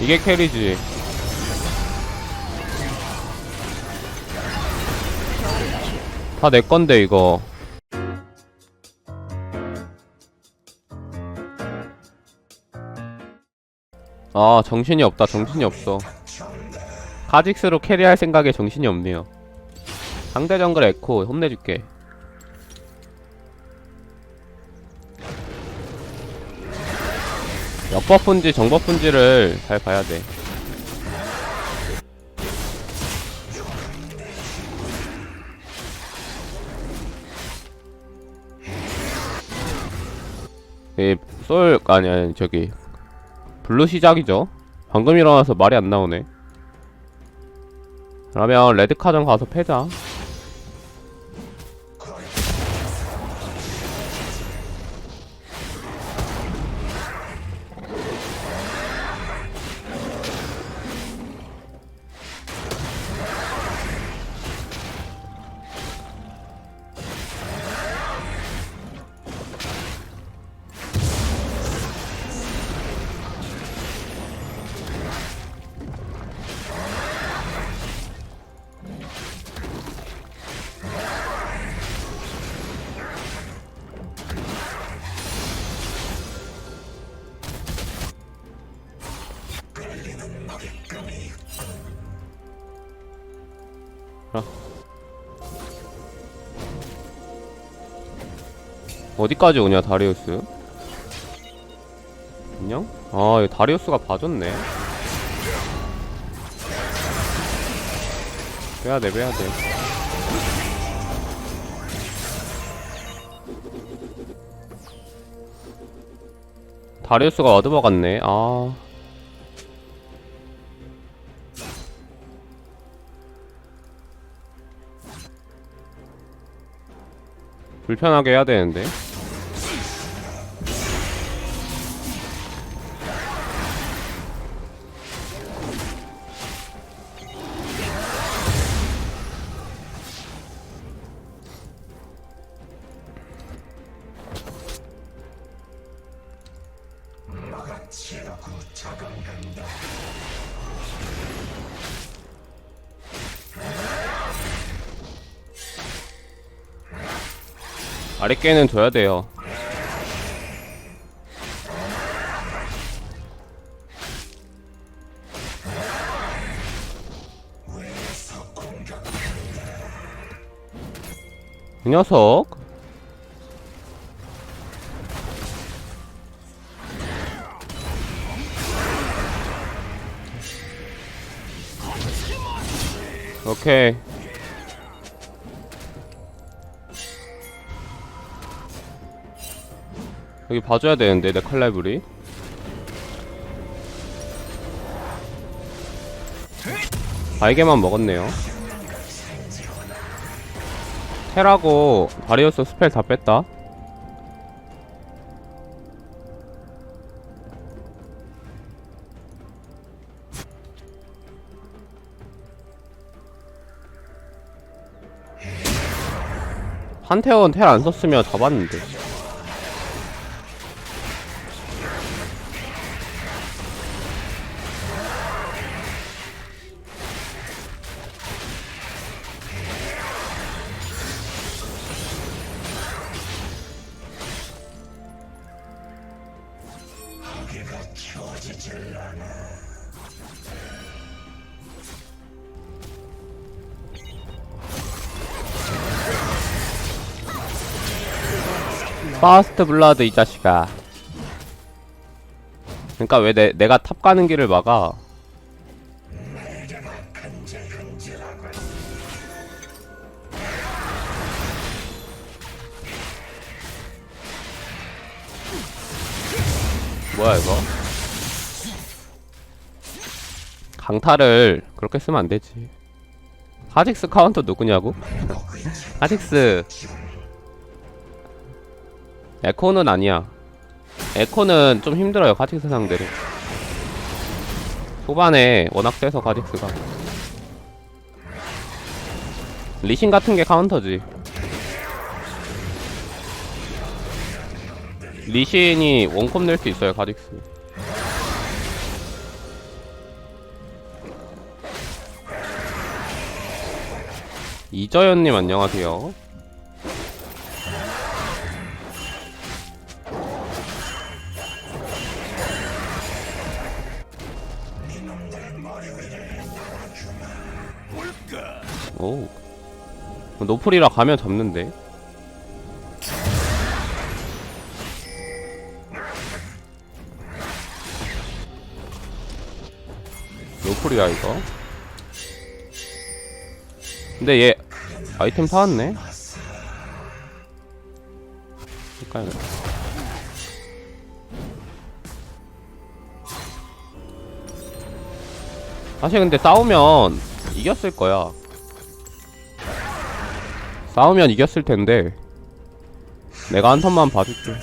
이게 캐리지. 다 내 건데 이거. 아 정신이 없다 정신이 없어 카직스로 캐리할 생각에 정신이 없네요 상대 정글 에코 혼내줄게 역버프인지 정버프인지를 잘 봐야 돼 이, 솔, 아니, 아니, 저기, 블루 시작이죠. 방금 일어나서 말이 안 나오네. 그러면 레드카전 가서 패자. 어디까지 오냐, 다리우스? 안녕? 아, 이 다리우스가 봐줬네. 빼야돼, 빼야돼. 다리우스가 얻어먹었네. 아. 불편하게 해야 되는데. 아랫개는 줘야 돼요. 이 녀석 오케이 여기 봐줘야 되는데 내 칼날불이 발개만 먹었네요. 테라고 바리오스 스펠 다 뺐다. 판테온 텔 안 썼으면 잡았는데 파스트 블라드 이 자식아. 그니까 왜 내, 내가 탑 가는 길을 막아 뭐야 이거? 강타를 그렇게 쓰면 안 되지. 하직스 카운터 누구냐고? 하직스. 에코는 아니야. 에코는 좀 힘들어요 카직스 상대를 초반에 워낙 세서 카직스가. 리신 같은 게 카운터지. 리신이 원컵 낼 수 있어요, 가직스. 이저연님 안녕하세요. 오. 노플이라 가면 잡는데. 노플이야 이거. 근데 얘 아이템 사왔네. 헷갈려. 사실 근데 싸우면 이겼을 거야. 싸우면 이겼을 텐데 내가 한 턴만 봐줄게.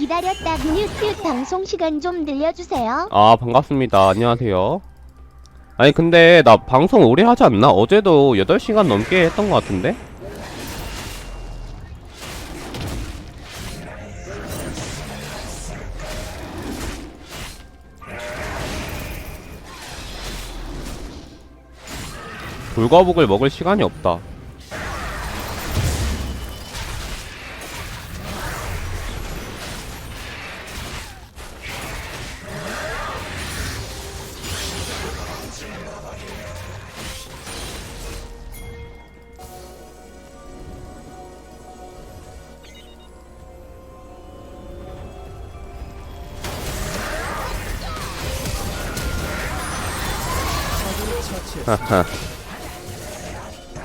기다렸다 뮤트 방송 시간 좀 늘려주세요. 아 반갑습니다. 안녕하세요. 아니 근데 나 방송 오래 하지 않나? 어제도 8시간 넘게 했던 것 같은데? 불과복을 먹을 시간이 없다.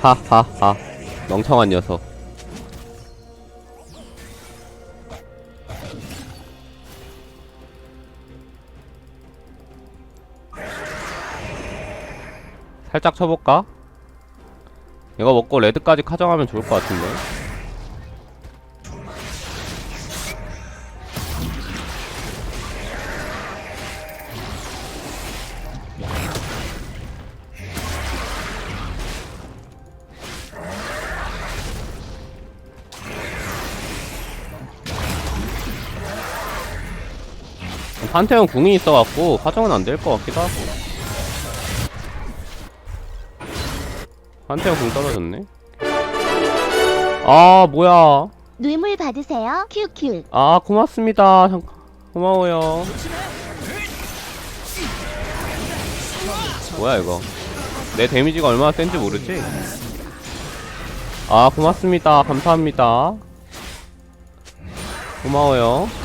하하하. 멍청한 녀석. 살짝 쳐볼까? 이거 먹고 레드까지 카정하면 좋을 것 같은데 판테온 궁이 있어갖고 카정은 안 될 것 같기도 하고. 판테온 궁 떨어졌네. 아 뭐야. 뇌물 받으세요. 큐큐. 아 고맙습니다. 고마워요. 뭐야 이거. 내 데미지가 얼마나 센지 모르지? 아 고맙습니다. 감사합니다. 고마워요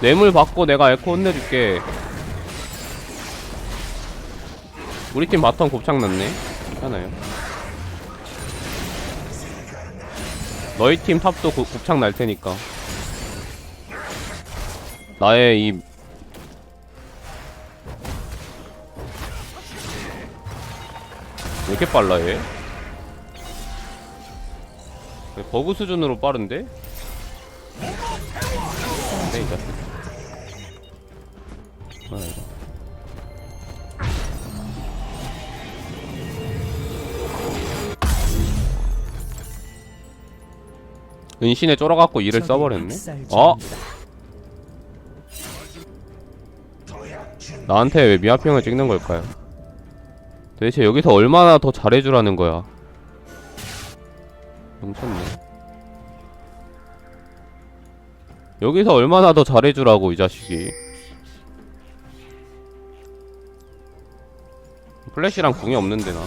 뇌물 받고 내가 에코 혼내줄게 우리 팀 바텀 곱창 났네 괜찮아요 너희 팀 탑도 고- 곱창 날 테니까 나의 이 왜 이렇게 빨라 얘? 버그 수준으로 빠른데? 은신에 쫄아갖고 일을 써버렸네. 어? 나한테 왜 미아평을 찍는 걸까요? 도대체 여기서 얼마나 더 잘해주라는 거야? 뭉쳤네. 여기서 얼마나 더 잘해주라고 이 자식이. 플래시랑 궁이 없는데 나.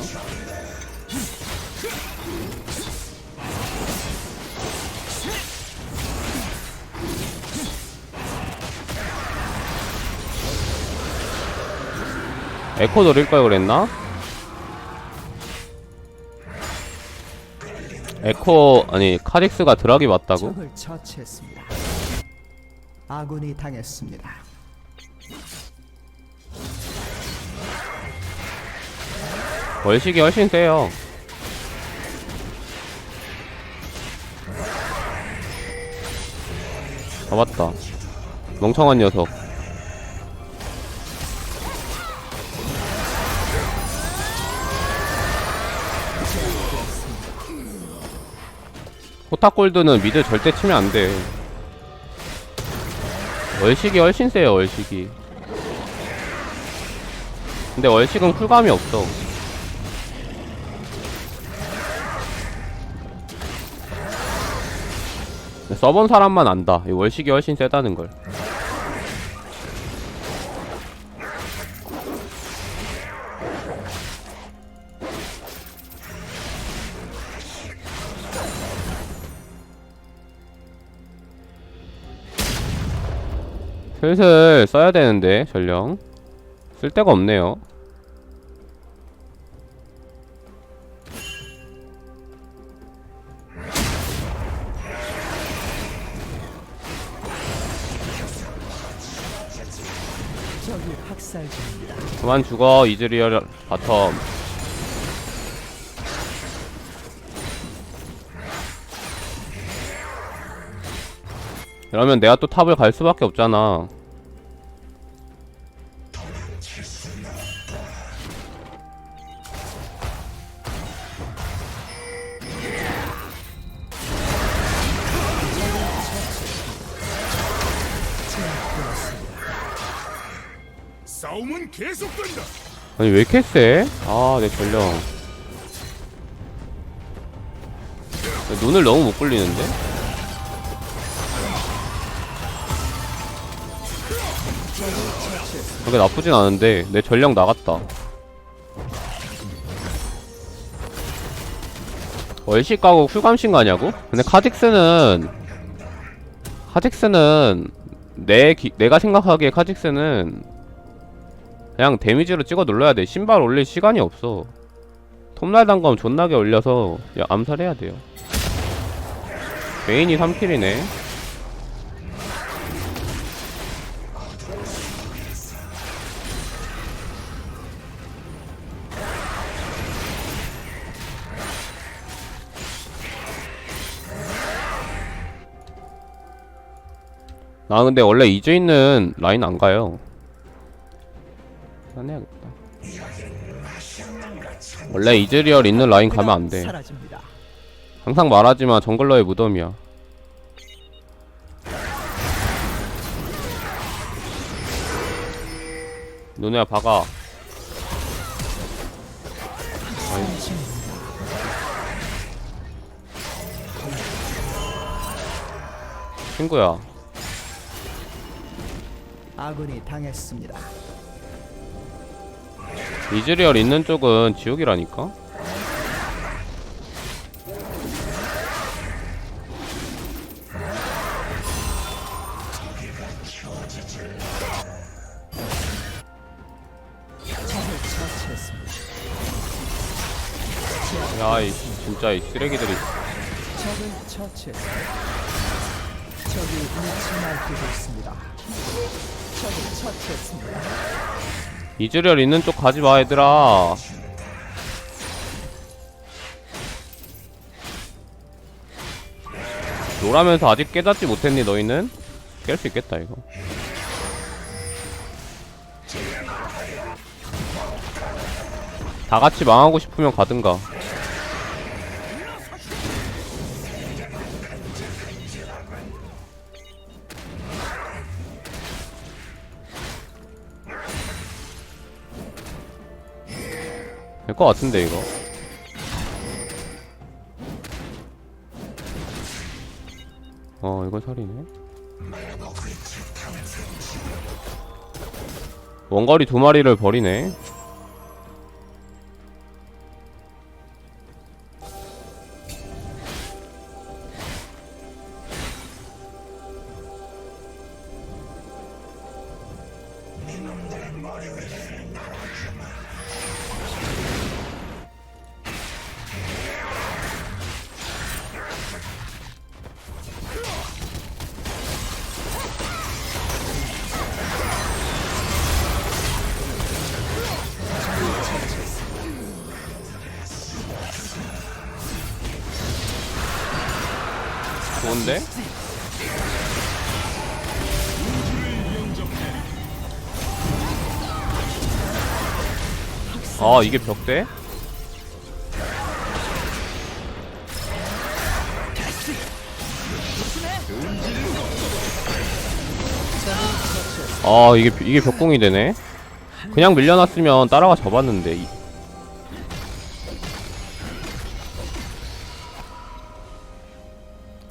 에코 노릴 걸 그랬나? 에코 아니 카직스가 드락이 맞다고? 적을 처치했습니다. 아군이 당했습니다. 월식이 훨씬 세요. 잡았다. 멍청한 녀석. 포탑골드는 미드 절대 치면 안돼 월식이 훨씬 세요 월식이. 근데 월식은 쿨감이 없어. 써본 사람만 안다. 이 월식이 훨씬 세다는 걸 슬슬 써야 되는데 전령. 쓸 데가 없네요. 그만 죽어 이즈리얼 바텀 이러면 내가 또 탑을 갈 수밖에 없잖아 싸움은 계속된다. 아니 왜 이렇게 세? 아내 전령 눈을 너무 못 굴리는데? 그게 나쁘진 않은데 내 전령 나갔다 월식 가고 쿨감신 가냐고? 근데 카직스는 카직스는 내 기, 내가 생각하기에 카직스는 그냥 데미지로 찍어 눌러야 돼. 신발 올릴 시간이 없어. 톱날 단검 존나게 올려서 야, 암살해야 돼요. 메인이 3킬이네. 나 근데 원래 이제 있는 라인 안 가요. 해야겠다. 원래 이즈리얼 있는 라인 가면 안 돼. 항상 말하지만 정글러의 무덤이야. 눈에야 박아. 친구야. 아군이 당했습니다. 이즈리얼 있는 쪽은 지옥이라니까? 야, 이 진짜 이 쓰레기들이. 적을 처치했습니다. 적이 미치 날뛰고 있습니다. 이즈리얼 있는 쪽 가지 마, 얘들아. 놀라면서 아직 깨닫지 못했니, 너희는? 깰 수 있겠다, 이거. 다 같이 망하고 싶으면 가든가. 될 것 같은데, 이거. 어, 이거 살이네. 원거리 두 마리를 버리네. 좋은데? 아 이게 벽대? 아 이게 이게 벽공이 되네 그냥 밀려났으면 따라가 잡았는데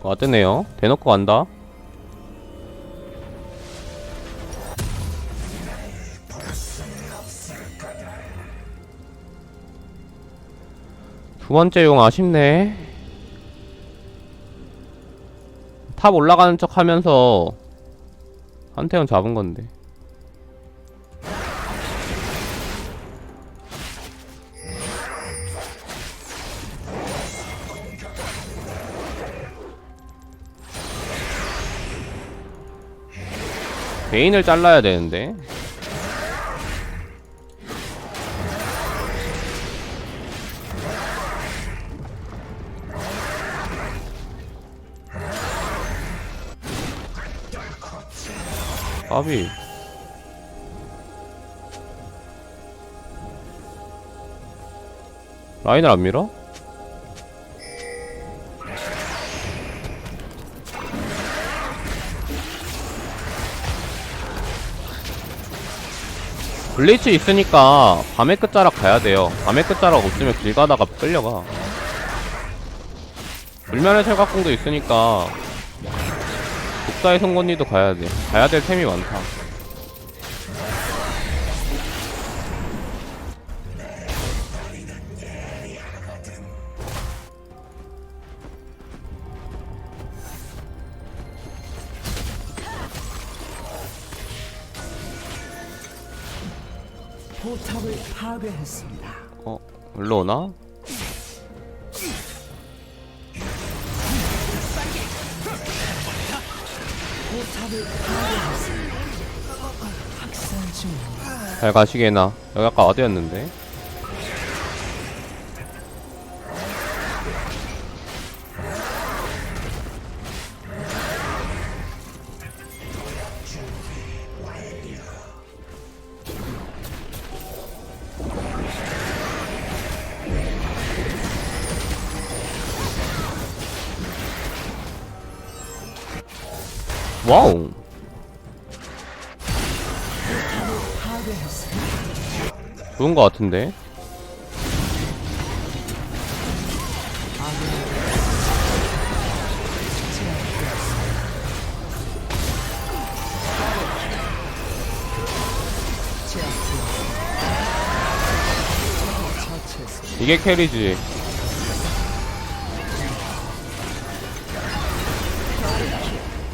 와드네요. 대놓고 간다. 두 번째 용 아쉽네. 탑 올라가는 척 하면서 한태형 잡은 건데 베인을 잘라야 되는데 까비 라인을 안 밀어? 블리츠 있으니까 밤의 끝자락 가야 돼요. 밤의 끝자락 없으면 길 가다가 끌려가. 불면의 철갑궁도 있으니까 국사의 송곳니도 가야 돼. 가야 될 템이 많다. 포탑을 파괴했습니다. 어, 일로 오나? 학살 중잘 가시게나. 여기 아까 어디였는데? 와우. 좋은 거 같은데? 이게 캐리지.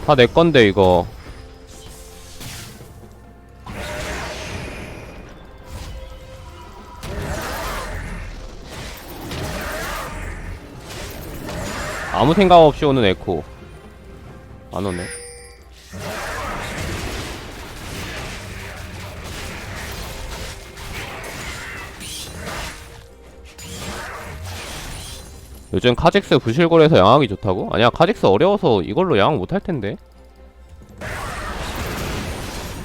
다 내 건데 이거. 아무 생각 없이 오는 에코. 안 오네. 요즘 카직스 부실골에서 양하기 좋다고? 아니야 카직스 어려워서 이걸로 양학 못할 텐데.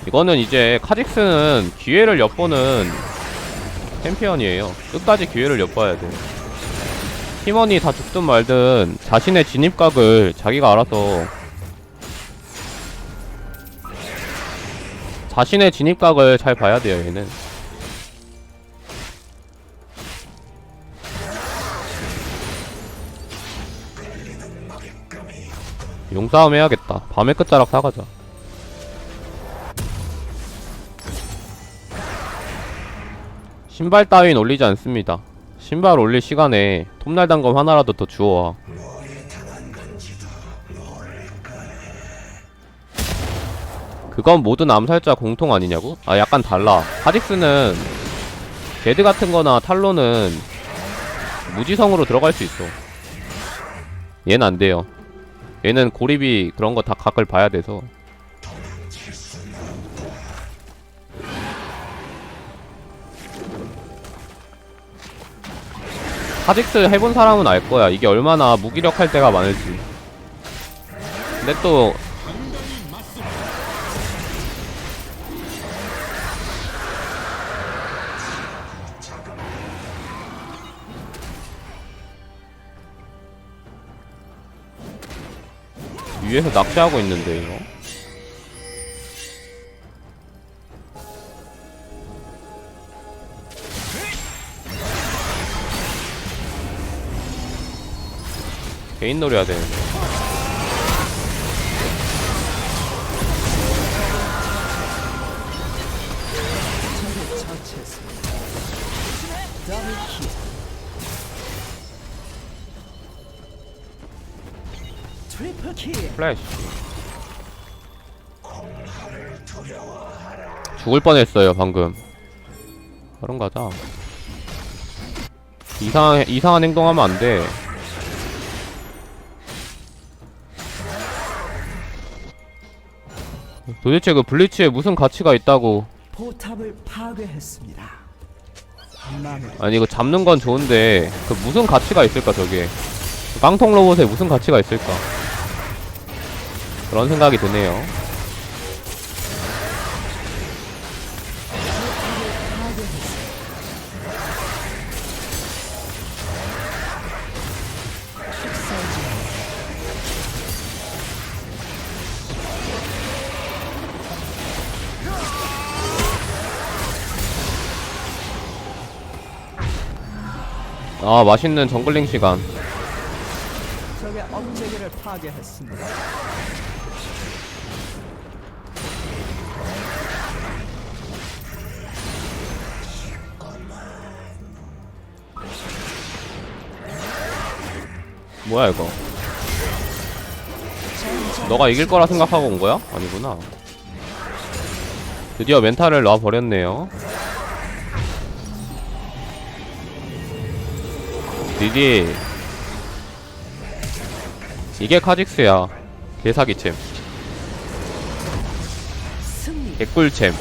이거는 이제 카직스는 기회를 엿보는 챔피언이에요. 끝까지 기회를 엿봐야 돼. 팀원이 다 죽든 말든 자신의 진입각을 자기가 알아서 자신의 진입각을 잘 봐야 돼요 얘는 용싸움 해야겠다. 밤의 끝자락 사가자. 신발 따윈 올리지 않습니다. 신발 올릴 시간에 톱날 단검 하나라도 더 주워와. 그건 모든 암살자 공통 아니냐고? 아 약간 달라. 하직스는 제드 같은 거나 탈로는 무지성으로 들어갈 수 있어. 얘는 안 돼요. 얘는 고립이 그런 거 다 각을 봐야 돼서. 하직스 해본 사람은 알 거야. 이게 얼마나 무기력할 때가 많을지. 근데 또 위에서 낚시하고 있는데요 개인 놀이 해야 되는데. 플. 플래시. 죽을 뻔했어요 방금. 바로 가자. 이상 이상한 행동하면 안돼. 도대체 그 블리츠에 무슨 가치가 있다고? 포탑을 파괴했습니다. 아니 이거 잡는 건 좋은데 그 무슨 가치가 있을까 저게? 깡통 로봇에 무슨 가치가 있을까 그런 생각이 드네요 아 맛있는 정글링 시간 적의 억제기를 파괴했습니다. 뭐야 이거? 너가 이길 거라 생각하고 온 거야? 아니구나. 드디어 멘탈을 놔버렸네요. 디디. 이게 카직스야 개사기챔. 개꿀챔